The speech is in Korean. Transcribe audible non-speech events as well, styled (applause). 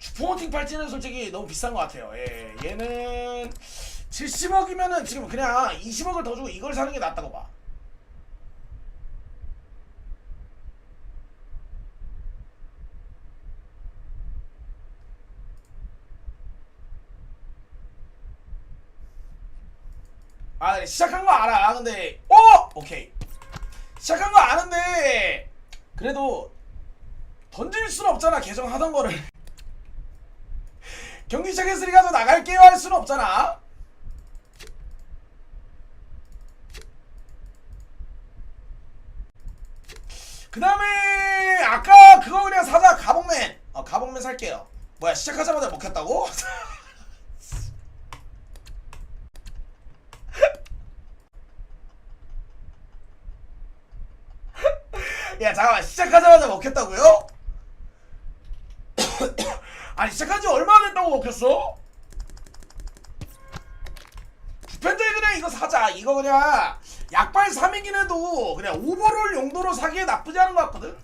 스포팅 팔찌는 솔직히 너무 비싼 것 같아요. 예, 얘는 70억이면은 지금 그냥 20억을 더 주고 이걸 사는 게 낫다고 봐. 아, 네, 시작한 거 알아. 근데, 어! 오케이. 시작한 거 아는데, 그래도, 던질 수는 없잖아. 계정 하던 거를. 경기 시작했으니까 저 나갈게요 할 수는 없잖아. 그 다음에, 아까 그거 그냥 사자. 가봉맨. 어, 가봉맨 살게요. 뭐야, 시작하자마자 먹혔다고? (laughs) 야 잠깐만 시작하자마자 먹혔다고요? 아니 시작한 지 얼마나 됐다고 먹혔어? 부펜더에 그냥 이거 사자 이거 그냥 약발 3이긴 해도 그냥 오버롤 용도로 사기에 나쁘지 않은 것 같거든?